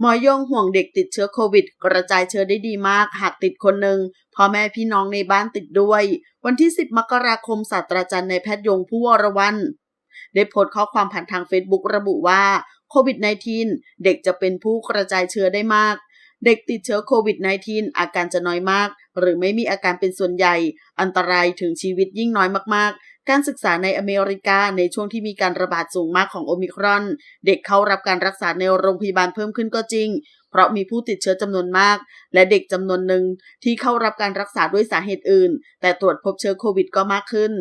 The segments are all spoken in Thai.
หมอยงห่วงเด็กติดเชื้อโควิด กระจายเชื้อได้ดีมาก หากติดคนหนึ่งพ่อแม่พี่น้องในบ้านติดด้วย วันที่ 10 มกราคมศาสตราจารย์ในแพทย์ยงผู้วรวันได้โพสต์ข้อความผ่านทาง Facebook ระบุว่าโควิด -19 เด็กจะเป็นผู้กระจายเชื้อได้มาก เด็กติดเชื้อโควิด -19 อาการจะน้อยมาก หรือไม่มีอาการเป็นส่วนใหญ่ อันตรายถึงชีวิตยิ่งน้อยมากๆ การศึกษาในอเมริกาในช่วงที่มีการระบาดสูงมากของโอมิครอน เด็กเข้ารับการรักษาในโรงพยาบาลเพิ่มขึ้นก็จริง เพราะมีผู้ติดเชื้อจำนวนมาก และเด็กจำนวนหนึ่งที่เข้ารับการรักษาด้วยสาเหตุอื่น แต่ตรวจพบเชื้อโควิดก็มากขึ้น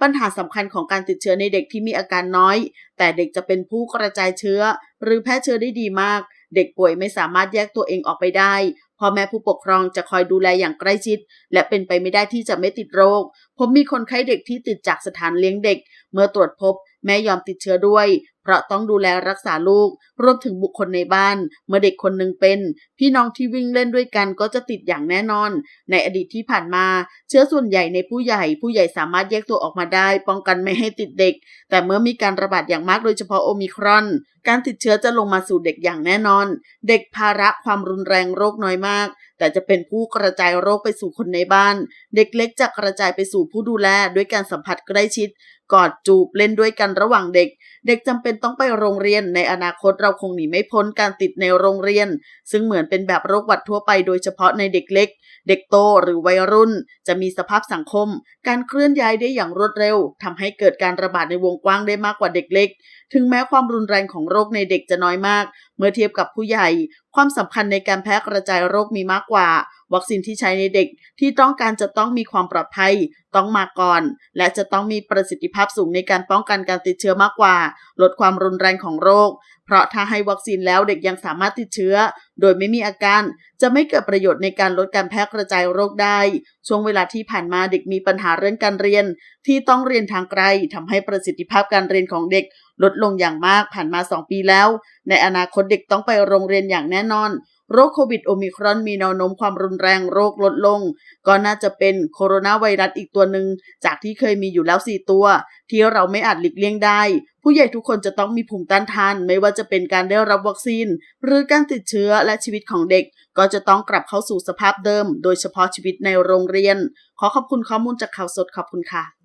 ปัญหาสำคัญของการติดเชื้อในเด็กที่มีอาการน้อย แต่เด็กจะเป็นผู้กระจายเชื้อ หรือแพร่เชื้อได้ดีมาก เด็กป่วยไม่สามารถแยกตัวเองออกไปได้ พ่อแม่ผู้ปกครองจะคอยดูแลอย่างใกล้ชิด และเป็นไปไม่ได้ที่จะไม่ติดโรค ผมมีคนไข้เด็กที่ติดจากสถานเลี้ยงเด็ก เมื่อตรวจพบแม่ยอมติดเชื้อด้วย เพราะต้องดูแลรักษาลูก รวมถึงบุคคลในบ้าน เมื่อเด็กคนหนึ่งเป็น พี่น้องที่วิ่งเล่นด้วยกันก็จะติดอย่างแน่นอน ในอดีตที่ผ่านมา เชื้อส่วนใหญ่ในผู้ใหญ่ ผู้ใหญ่สามารถแยกตัวออกมาได้ ป้องกันไม่ให้ติดเด็ก แต่เมื่อมีการระบาดอย่างมากโดยเฉพาะโอมิครอน การติดเชื้อจะลงมาสู่เด็กอย่างแน่นอน เด็กภาระความรุนแรงโรคน้อยมาก แต่จะเป็นผู้กระจายโรคไปสู่คนในบ้าน เด็กเล็กจะกระจายไปสู่ผู้ดูแลด้วยการสัมผัสใกล้ชิดกอดจูบเล่นด้วยกันระหว่างเด็ก เด็กจำเป็นต้องไปโรงเรียน ในอนาคตเราคงหนีไม่พ้นการติดในโรงเรียน ซึ่งเหมือนเป็นแบบโรคหวัดทั่วไปโดยเฉพาะในเด็กเล็ก เด็กโตหรือวัยรุ่น จะมีสภาพสังคม การเคลื่อนย้ายได้อย่างรวดเร็วทำให้เกิดการระบาดในวงกว้างได้มากกว่าเด็กเล็ก ถึงแม้ความรุนแรงของโรคในเด็กจะน้อยมากเมื่อเทียบกับผู้ใหญ่ ความสำคัญในการแพร่กระจายโรคมีมากกว่า วัคซีนที่ใช้ในเด็กที่ต้องการจะต้องมีความปลอดภัย ต้องมาก่อน และจะต้องมีประสิทธิภาพสูงในการป้องกันการติดเชื้อมากกว่า ลดความรุนแรงของโรค เพราะถ้าให้วัคซีนแล้วเด็กยังสามารถติดเชื้อ โดยไม่มีอาการจะไม่เกิดประโยชน์ในการลดการแพร่กระจายโรคได้ ช่วงเวลาที่ผ่านมาเด็กมีปัญหาเรื่องการเรียน ที่ต้องเรียนทางไกลทำให้ประสิทธิภาพการเรียนของเด็กลดลงอย่างมากผ่านมา 2 ปีแล้ว ในอนาคตเด็กต้องไปโรงเรียนอย่างแน่นอน โรคโควิดโอมิครอนมีแนวโน้มความรุนแรงโรคลดลง ก็น่าจะเป็นโคโรนาไวรัสอีกตัวหนึ่งจากที่เคยมีอยู่แล้ว 4 ตัว ที่เราไม่อาจหลีกเลี่ยงได้ ผู้ใหญ่ทุกคนจะต้องมีภูมิต้านทาน ไม่ว่าจะเป็นการได้รับวัคซีน หรือการติดเชื้อและชีวิตของเด็ก ก็จะต้องกลับเข้าสู่สภาพเดิม โดยเฉพาะชีวิตในโรงเรียน ขอขอบคุณข้อมูลจากข่าวสดขอบคุณค่ะ